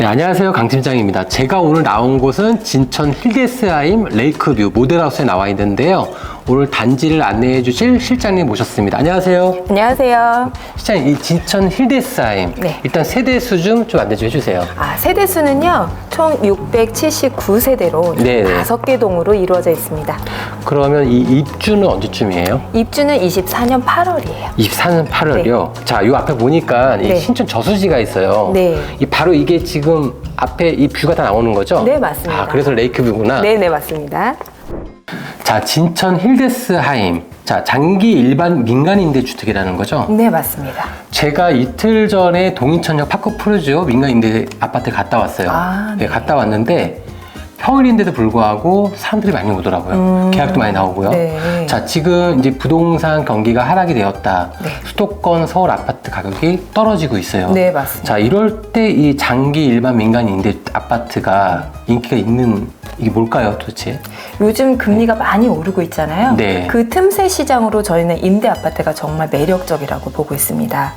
네, 안녕하세요. 강 팀장입니다. 제가 오늘 나온 곳은 진천 힐데스하임 레이크뷰 모델하우스에 나와 있는데요. 오늘 단지를 안내해 주실 실장님 모셨습니다. 안녕하세요. 안녕하세요. 실장님, 이 진천 힐데스하임 네. 일단 세대 수 좀 좀 안내 좀 해주세요. 아, 세대 수는요, 총 679세대로 네 네. 다섯 개 동으로 이루어져 있습니다. 그러면 이 입주는 언제쯤이에요? 입주는 24년 8월이에요. 24년 8월이요. 자, 요 앞에 보니까 이 네. 신촌 저수지가 있어요. 네. 이 바로 이게 지금 앞에 이 뷰가 다 나오는 거죠? 네, 맞습니다. 아, 그래서 레이크뷰구나. 네, 네, 맞습니다. 자, 진천 힐데스하임. 자, 장기 일반 민간 임대 주택이라는 거죠? 네, 맞습니다. 제가 이틀 전에 동인천역 파크 프루지오 민간 임대 아파트 갔다 왔어요. 아, 네. 갔다 왔는데 평일인데도 불구하고 사람들이 많이 오더라고요. 음. 계약도 많이 나오고요. 네. 자, 지금 이제 부동산 경기가 하락이 되었다. 네. 수도권 서울 아파트 가격이 떨어지고 있어요. 네, 맞습니다. 자, 이럴 때 이 장기 일반 민간 임대 아파트가 인기가 있는 이게 뭘까요, 도대체? 요즘 금리가 많이 오르고 있잖아요. 네. 그 틈새 시장으로 저희는 임대 아파트가 정말 매력적이라고 보고 있습니다.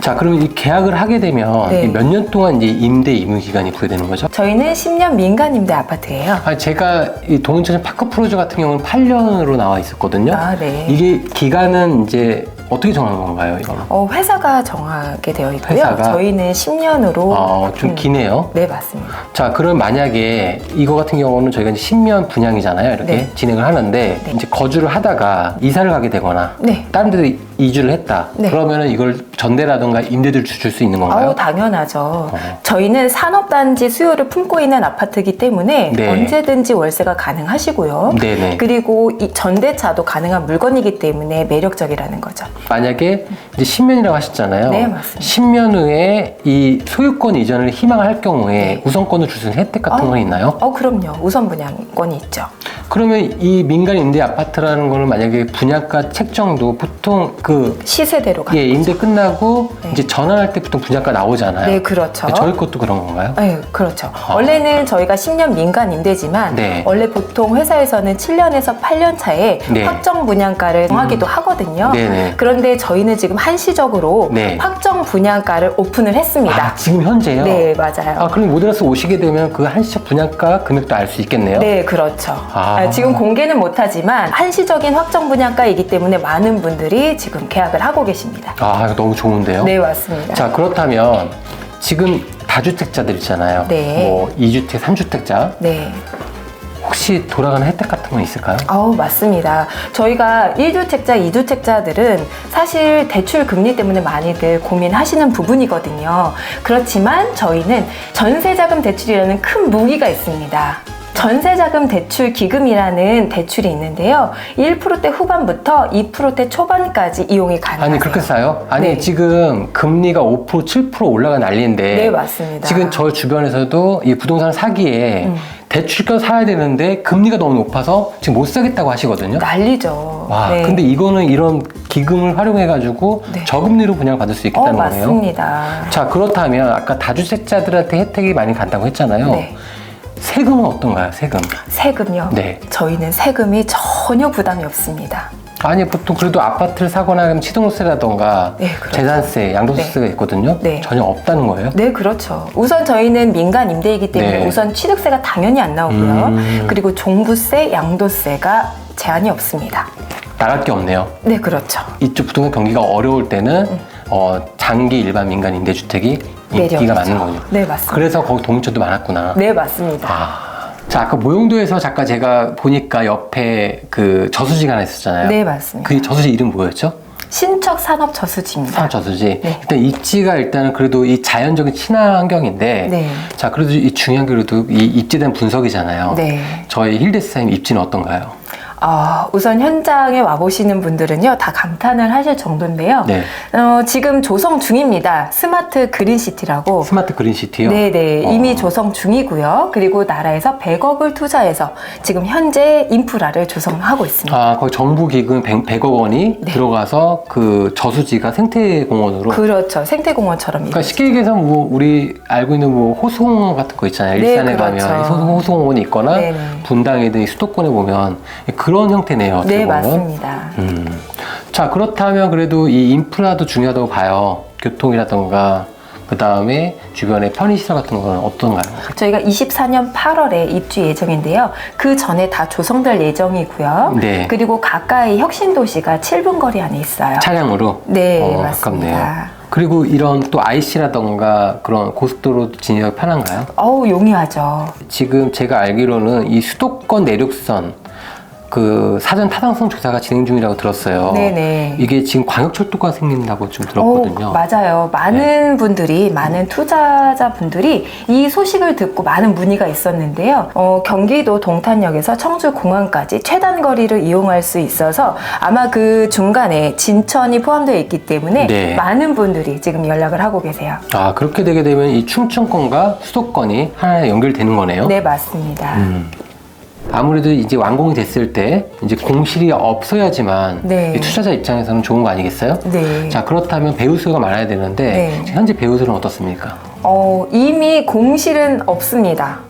자, 그러면 이 계약을 하게 되면 네. 몇 년 동안 이제 임대 임의 기간이 부여되는 거죠? 저희는 10년 민간 임대 아파트 예요. 아니, 제가 이 동인천 파크 프로즈 같은 경우는 8년으로 나와 있었거든요. 아, 네. 이게 기간은 이제 어떻게 정하는 건가요, 이거는? 어, 회사가 정하게 되어 있고요. 회사가? 저희는 10년으로 어, 좀 음, 기네요. 네, 맞습니다. 자, 그럼 만약에 이거 같은 경우는 저희가 이제 10년 분양이잖아요. 이렇게 네. 진행을 하는데 네. 이제 거주를 하다가 이사를 가게 되거나 네. 다른 데로 이주를 했다. 네. 그러면은 이걸 전대라든가 임대를 줄수 있는 건가요? 아우 당연하죠. 어. 저희는 산업단지 수요를 품고 있는 아파트이기 때문에 네. 언제든지 월세가 가능하시고요. 네네. 그리고 이 전대차도 가능한 물건이기 때문에 매력적이라는 거죠. 만약에 이제 10년이라고 하셨잖아요. 네, 맞습니다. 10년 후에 이 소유권 이전을 희망할 경우에 네. 우선권을 줄 수 있는 혜택 같은 어. 건 있나요? 어 그럼요. 우선 분양권이 있죠. 그러면 이 민간 임대 아파트라는 거는 만약에 분양가 책정도 보통 그 시세대로 가는 예, 임대 끝나고 네. 이제 전환할 때 보통 분양가 나오잖아요. 네, 그렇죠. 저희 것도 그런 건가요? 네, 그렇죠. 원래는 저희가 10년 민간 임대지만 네. 원래 보통 회사에서는 7년에서 8년 차에 네. 음. 확정 분양가를 정하기도 하거든요. 네네. 그런데 저희는 지금 한시적으로 네. 확정 분양가를 오픈을 했습니다. 아, 지금 현재요? 네, 맞아요. 아, 그럼 모델하우스 오시게 되면 그 한시적 분양가 금액도 알 수 있겠네요. 네, 그렇죠. 아. 아, 지금 공개는 못하지만 한시적인 확정 분양가이기 때문에 많은 분들이 지금 계약을 하고 계십니다. 아, 이거 너무 좋은데요? 네, 맞습니다. 자, 그렇다면 지금 다주택자들 있잖아요. 네. 뭐 2주택, 3주택자. 네. 혹시 돌아가는 혜택 같은 건 있을까요? 아우, 맞습니다. 저희가 1주택자, 2주택자들은 사실 대출 금리 때문에 많이들 고민하시는 부분이거든요. 그렇지만 저희는 전세자금 대출이라는 큰 무기가 있습니다. 전세자금 대출 기금이라는 대출이 있는데요. 1%대 후반부터 2%대 초반까지 이용이 가능해요. 아니 그렇게 싸요? 아니 네. 지금 금리가 5% 7% 올라가 난리인데 네, 맞습니다. 지금 저 주변에서도 이 부동산 사기에 음. 대출권 사야 되는데 금리가 너무 높아서 지금 못 사겠다고 하시거든요. 난리죠. 와, 네. 근데 이거는 이런 기금을 활용해 가지고 네. 저금리로 분양을 받을 수 어, 있겠다는 거네요. 맞습니다. 자, 그렇다면 아까 다주택자들한테 혜택이 많이 간다고 했잖아요. 네. 세금은 어떤가요, 세금? 세금요? 네. 저희는 세금이 전혀 부담이 없습니다. 아니, 보통 그래도 아파트를 사거나 하면 시동세라던가 네, 그렇죠. 재산세, 양도세가 있거든요. 네. 전혀 없다는 거예요. 네, 그렇죠. 우선 저희는 민간 임대이기 때문에 네. 우선 취득세가 당연히 안 나오고요. 음. 그리고 종부세, 양도세가 제한이 없습니다. 나갈 게 없네요. 네, 그렇죠. 이쪽 부동산 경기가 어려울 때는 어, 장기 일반 민간 임대주택이 인기가 매력이죠. 많은 거군요. 네, 맞습니다. 그래서 거기 동인천도 많았구나. 네, 맞습니다. 아. 자, 아까 모용도에서 잠깐 제가 보니까 옆에 그 저수지가 하나 있었잖아요. 네, 맞습니다. 그 저수지 이름 뭐였죠? 신척 산업 저수지입니다. 산업 저수지. 네. 일단 입지가 일단은 그래도 이 자연적인 친화환경인데. 네. 자, 그래도 이 중요한 게 그래도 이 입지된 분석이잖아요. 네. 저희 힐데스타임 입지는 어떤가요? 아, 우선 현장에 와보시는 분들은요, 다 감탄을 하실 정도인데요. 네. 어, 지금 조성 중입니다. 스마트 그린시티라고. 스마트 그린시티요? 네네. 어. 이미 조성 중이고요. 그리고 나라에서 100억을 투자해서 지금 현재 인프라를 조성하고 있습니다. 아, 거기 정부 기금 100, 억 원이 네. 들어가서 그 저수지가 생태공원으로. 그렇죠. 생태공원처럼. 그러니까 쉽게 얘기해서 뭐 우리 알고 있는 뭐 호수공원 같은 거 있잖아요. 네, 일산에 그렇죠. 가면 호수- 호수공원이 있거나 네네. 분당이든 이 수도권에 보면 그런 형태네요. 네, 보면. 맞습니다. 음. 자, 그렇다면 그래도 이 인프라도 중요하다고 봐요. 교통이라던가 그 다음에 주변에 편의시설 같은 거는 어떤가요? 저희가 24년 8월에 입주 예정인데요. 그 전에 다 조성될 예정이고요. 네. 그리고 가까이 혁신도시가 7분 거리 안에 있어요. 차량으로? 네, 어, 맞습니다. 가깝네요. 그리고 이런 또 IC라던가 그런 고속도로 진입이 편한가요? 어우, 용이하죠. 지금 제가 알기로는 이 수도권 내륙선 그 사전 타당성 조사가 진행 중이라고 들었어요. 네네. 이게 지금 광역철도가 생긴다고 좀 어, 들었거든요. 네. 맞아요. 많은 분들이, 많은 투자자 분들이 이 소식을 듣고 많은 문의가 있었는데요. 어, 경기도 동탄역에서 청주 공항까지 최단 거리를 이용할 수 있어서 아마 그 중간에 진천이 포함되어 있기 때문에 네. 많은 분들이 지금 연락을 하고 계세요. 아 그렇게 되게 되면 이 충청권과 수도권이 하나에 연결되는 거네요. 네, 맞습니다. 음. 아무래도 이제 완공이 됐을 때 이제 공실이 없어야지만 네. 이 투자자 입장에서는 좋은 거 아니겠어요? 네. 자 그렇다면 배우 수가 많아야 되는데 네. 현재 배우 수는 어떻습니까? 어, 이미 공실은 없습니다.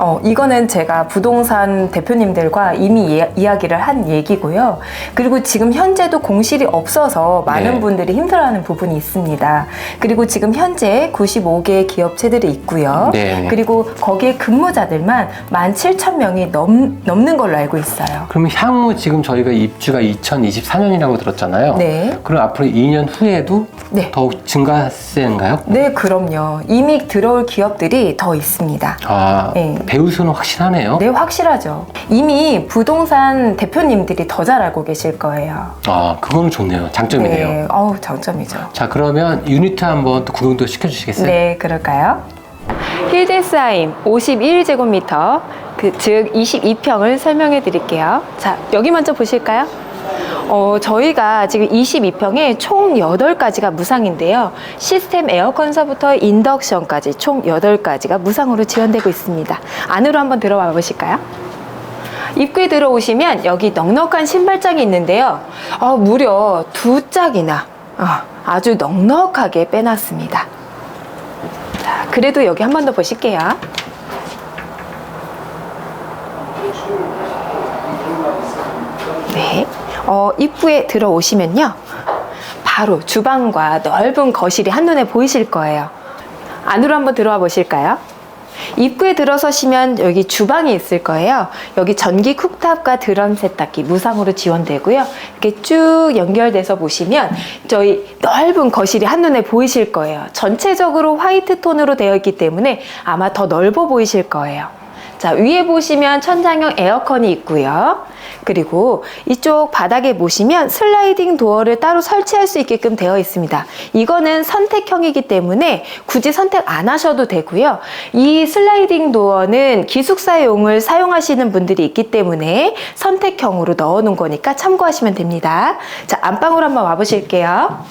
어, 이거는 제가 부동산 대표님들과 이미 예- 이야기를 한 얘기고요. 그리고 지금 현재도 공실이 없어서 많은 네. 분들이 힘들어하는 부분이 있습니다. 그리고 지금 현재 95개의 기업체들이 있고요. 네. 그리고 거기에 근무자들만 17,000명이 넘, 넘는 걸로 알고 있어요. 그럼 향후 지금 저희가 입주가 2024년이라고 들었잖아요. 네. 그럼 앞으로 2년 후에도 네. 더욱 증가세인가요? 네, 그럼요. 이미 들어올 기업들이 더 있습니다. 아 네. 배우수는 확실하네요. 네, 확실하죠. 이미 부동산 대표님들이 더 잘 알고 계실 거예요. 아 그거는 좋네요. 장점이네요. 네, 어우, 장점이죠. 자 그러면 유니트 한번 또 구경도 시켜주시겠어요? 네, 그럴까요? 힐데스하임 51제곱미터, 그, 즉 22평을 설명해 드릴게요. 자, 여기 먼저 보실까요? 어, 저희가 지금 22평에 총 8가지가 무상인데요. 시스템 에어컨서부터 인덕션까지 총 8가지가 무상으로 지원되고 있습니다. 안으로 한번 들어와 보실까요? 입구에 들어오시면 여기 넉넉한 신발장이 있는데요. 어, 무려 두 짝이나 어, 아주 넉넉하게 빼놨습니다. 자, 그래도 여기 한 번 더 보실게요. 네. 어, 입구에 들어오시면요. 바로 주방과 넓은 거실이 한눈에 보이실 거예요. 안으로 한번 들어와 보실까요? 입구에 들어서시면 여기 주방이 있을 거예요. 여기 전기 쿡탑과 드럼 세탁기 무상으로 지원되고요. 이렇게 쭉 연결돼서 보시면 저희 넓은 거실이 한눈에 보이실 거예요. 전체적으로 화이트 톤으로 되어 있기 때문에 아마 더 넓어 보이실 거예요. 자, 위에 보시면 천장형 에어컨이 있고요. 그리고 이쪽 바닥에 보시면 슬라이딩 도어를 따로 설치할 수 있게끔 되어 있습니다. 이거는 선택형이기 때문에 굳이 선택 안 하셔도 되고요. 이 슬라이딩 도어는 기숙사용을 사용하시는 분들이 있기 때문에 선택형으로 넣어 놓은 거니까 참고하시면 됩니다. 자, 안방으로 한번 와 보실게요.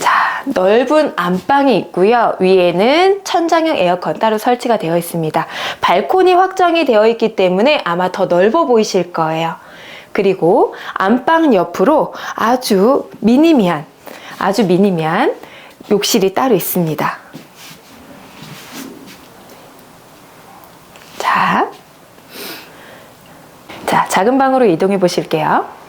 자, 넓은 안방이 있고요. 위에는 천장형 에어컨 따로 설치가 되어 있습니다. 발코니 확정이 되어 있기 때문에 아마 더 넓어 보이실 거예요. 그리고 안방 옆으로 아주 미니미한, 아주 미니미한 욕실이 따로 있습니다. 자, 자, 작은 방으로 이동해 보실게요.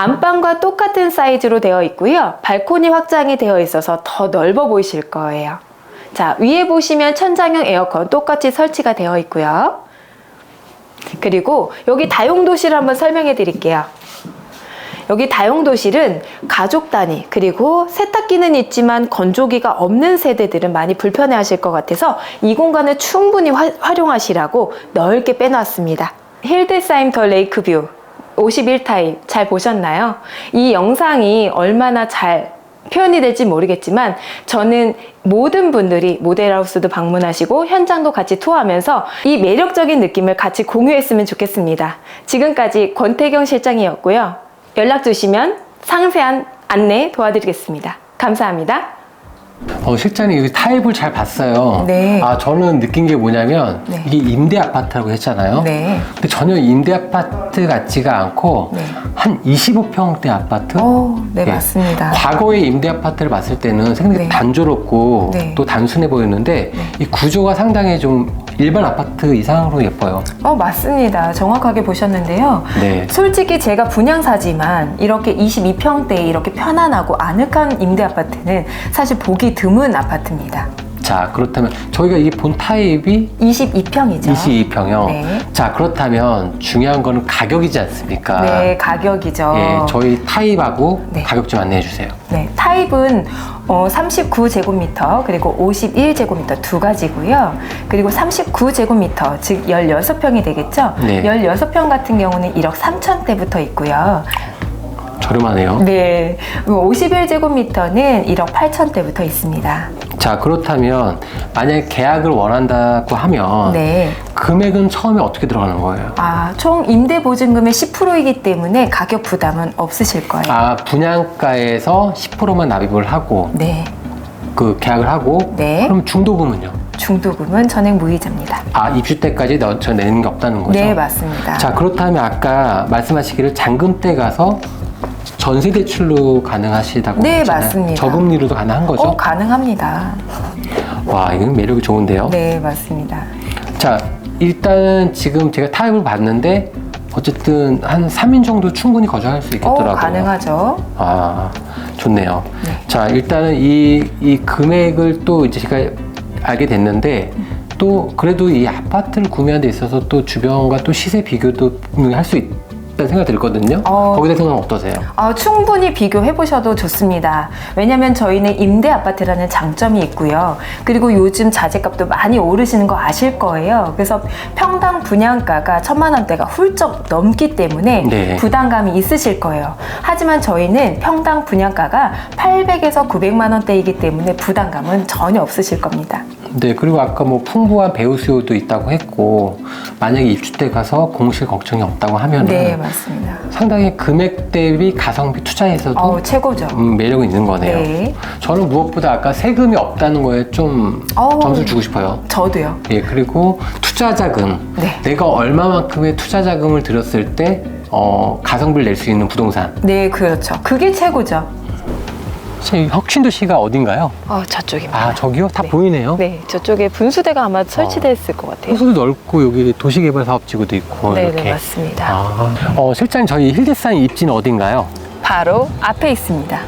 안방과 똑같은 사이즈로 되어 있고요. 발코니 확장이 되어 있어서 더 넓어 보이실 거예요. 자, 위에 보시면 천장형 에어컨 똑같이 설치가 되어 있고요. 그리고 여기 다용도실 한번 설명해 드릴게요. 여기 다용도실은 가족 단위 그리고 세탁기는 있지만 건조기가 없는 세대들은 많이 불편해 하실 것 같아서 이 공간을 충분히 화- 활용하시라고 넓게 빼놨습니다. 힐데사임 더 레이크뷰 51타입 잘 보셨나요? 이 영상이 얼마나 잘 표현이 될지 모르겠지만 저는 모든 분들이 모델하우스도 방문하시고 현장도 같이 투어하면서 이 매력적인 느낌을 같이 공유했으면 좋겠습니다. 지금까지 권태경 실장이었고요. 연락 주시면 상세한 안내 도와드리겠습니다. 감사합니다. 어, 실장님 여기 타입을 잘 봤어요. 네. 아 저는 느낀 게 뭐냐면 네. 이게 임대 아파트라고 했잖아요. 네. 근데 전혀 임대 아파트 같지가 않고 네. 한 25평대 아파트. 오, 네, 예. 맞습니다. 과거의 임대 아파트를 봤을 때는 상당히 네. 단조롭고 네. 또 단순해 보였는데 이 구조가 상당히 좀 일반 아파트 이상으로 예뻐요. 어, 맞습니다. 정확하게 보셨는데요. 네. 솔직히 제가 분양사지만 이렇게 22평대에 이렇게 편안하고 아늑한 임대 아파트는 사실 보기 드문 아파트입니다. 자 그렇다면 저희가 이본 타입이 22평이죠. 22평형. 네. 자 그렇다면 중요한 거는 가격이지 않습니까? 네, 가격이죠. 예, 저희 타입하고 네. 가격 좀 안내해 주세요. 네, 타입은 어, 39제곱미터 그리고 51제곱미터 두 가지고요. 그리고 39제곱미터 즉 16평이 되겠죠. 네. 16평 같은 경우는 1억 3천대부터 있고요. 저렴하네요. 네, 51제곱미터는 1억 8천대부터 있습니다. 자 그렇다면 만약에 계약을 원한다고 하면 네. 금액은 처음에 어떻게 들어가는 거예요? 아, 총 임대 보증금의 10%이기 때문에 가격 부담은 없으실 거예요. 아 분양가에서 10%만 납입을 하고 네. 그 계약을 하고 네. 그럼 중도금은요? 중도금은 전액 무이자입니다. 아 입주 때까지 너, 저 내는 게 없다는 거죠? 네, 맞습니다. 자 그렇다면 아까 말씀하시기를 잔금 때 가서 전세 대출로 가능하시다고 네, 했잖아요. 맞습니다. 저금리로도 가능한 거죠? 어, 가능합니다. 와 이건 매력이 좋은데요. 네, 맞습니다. 자 일단은 지금 제가 타입을 봤는데 어쨌든 한 3인 정도 충분히 거주할 수 어, 있겠더라고요. 가능하죠. 아 좋네요. 네. 자 일단은 이, 이 금액을 또 이제 제가 알게 됐는데 또 그래도 이 아파트를 구매하는 데 있어서 또 주변과 또 시세 비교도 분명히 할 수 있다는 생각이 들거든요. 어. 거기에 대해서는 어떠세요? 아, 충분히 비교해 보셔도 좋습니다. 왜냐면 저희는 임대 아파트라는 장점이 있고요. 그리고 요즘 자재값도 많이 오르시는 거 아실 거예요. 그래서 평당 분양가가 천만 원대가 훌쩍 넘기 때문에 네. 부담감이 있으실 거예요. 하지만 저희는 평당 분양가가 800에서 900만 원대이기 때문에 부담감은 전혀 없으실 겁니다. 네 그리고 아까 뭐 풍부한 배우 수요도 있다고 했고 만약에 입주 때 가서 공실 걱정이 없다고 하면은 네, 맞습니다. 상당히 금액 대비 가성비 투자에서도 어우, 최고죠. 음, 매력이 있는 거네요. 네. 저는 무엇보다 아까 세금이 없다는 거에 좀 어우. 점수를 주고 싶어요. 저도요. 예, 그리고 투자 자금. 네. 내가 얼마만큼의 투자 자금을 들였을 때 어, 가성비를 낼 수 있는 부동산. 네, 그렇죠. 그게 최고죠. 제 혁신도시가 어딘가요? 어, 저쪽입니다. 아, 저기요? 다 네. 보이네요. 네, 저쪽에 분수대가 아마 설치됐을 것 같아요. 호수도 넓고 여기 도시개발 사업지구도 있고 네, 이렇게. 네, 맞습니다. 아, 어, 실장님 저희 힐데사인 입지는 어딘가요? 바로 앞에 있습니다.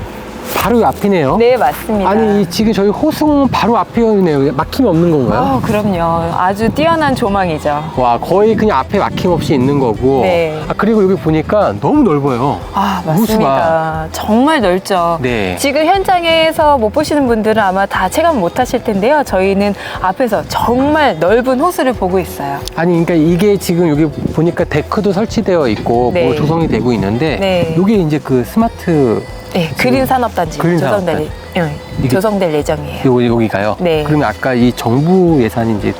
바로 이 앞이네요. 네, 맞습니다. 아니 이 지금 저희 호승 바로 앞이네요. 막힘이 없는 건가요? 어, 그럼요. 아주 뛰어난 조망이죠. 와 거의 그냥 앞에 막힘 없이 있는 거고 네. 아, 그리고 여기 보니까 너무 넓어요 아, 호수가. 맞습니다. 정말 넓죠. 네. 지금 현장에서 못 보시는 분들은 아마 다 체감 못 하실 텐데요. 저희는 앞에서 정말 넓은 호수를 보고 있어요. 아니 그러니까 이게 지금 여기 보니까 데크도 설치되어 있고 네. 뭐 조성이 되고 있는데 네. 이게 이제 그 스마트 네, 그린 산업단지 그린 조성될, 산업단지. 예, 이게- 조성될 예정이에요. 요, 여기가요 네. 그러면 아까 이 정부 예산이 이제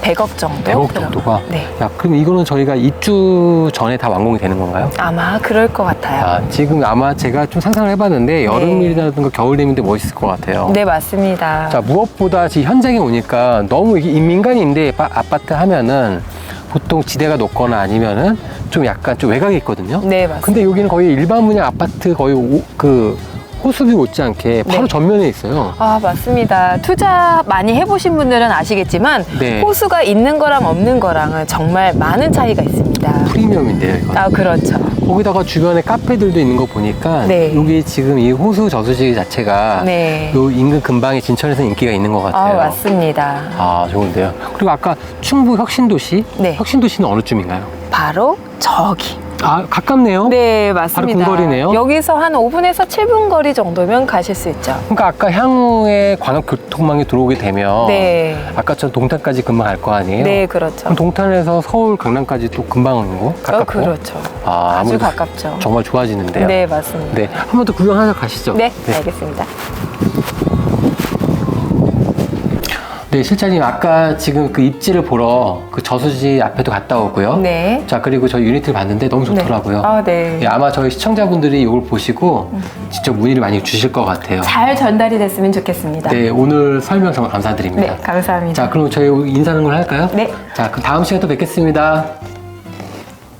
100억 정도? 100억 정도가 네. 야 그럼 이거는 저희가 입주 전에 다 완공이 되는 건가요? 아마 그럴 것 같아요. 아, 지금 아마 제가 좀 상상을 해봤는데 여름이라든가 겨울 되면 멋있을 것 같아요. 네, 맞습니다. 자 무엇보다 지금 현장에 오니까 너무 이게 민간이 임대 아- 아파트 하면은 보통 지대가 높거나 아니면은 좀 약간 좀 외곽에 있거든요. 네, 맞습니다. 근데 여기는 거의 일반 분양 아파트 거의 오- 그 호수비 못지않게 바로 네. 전면에 있어요. 아, 맞습니다. 투자 많이 해보신 분들은 아시겠지만, 네. 호수가 있는 거랑 없는 거랑은 정말 많은 차이가 있습니다. 프리미엄인데요, 이거. 아, 그렇죠. 거기다가 주변에 카페들도 있는 거 보니까 네. 여기 지금 이 호수 저수지 자체가 네. 요 인근 근방의 진천에서 인기가 있는 것 아, 같아요. 맞습니다. 아, 좋은데요. 그리고 아까 충북 혁신도시? 네. 혁신도시는 어느 쯤인가요? 바로 저기. 아, 가깝네요. 네, 맞습니다. 바로 근거리네요. 여기서 한 5분에서 7분 거리 정도면 가실 수 있죠. 그러니까 아까 향후에 광역교통망이 들어오게 되면 네. 아까처럼 동탄까지 금방 갈 거 아니에요? 네, 그렇죠. 그럼 동탄에서 서울, 강남까지 또 금방 오는 거? 어, 가깝고? 그렇죠. 아, 아주 아무래도 가깝죠. 정말 좋아지는데요. 네, 맞습니다. 네, 한 번 더 구경하러 가시죠. 네, 알겠습니다. 네, 실장님 아까 지금 그 입지를 보러 그 저수지 앞에도 갔다 오고요. 네. 자 그리고 저희 유니트를 봤는데 너무 좋더라고요. 네. 아, 네. 예, 아마 저희 시청자분들이 이걸 보시고 직접 문의를 많이 주실 것 같아요. 잘 전달이 됐으면 좋겠습니다. 네, 오늘 설명 정말 감사드립니다. 네, 감사합니다. 자, 그럼 저희 인사하는 걸 할까요? 네. 자, 그럼 다음 시간에 또 뵙겠습니다.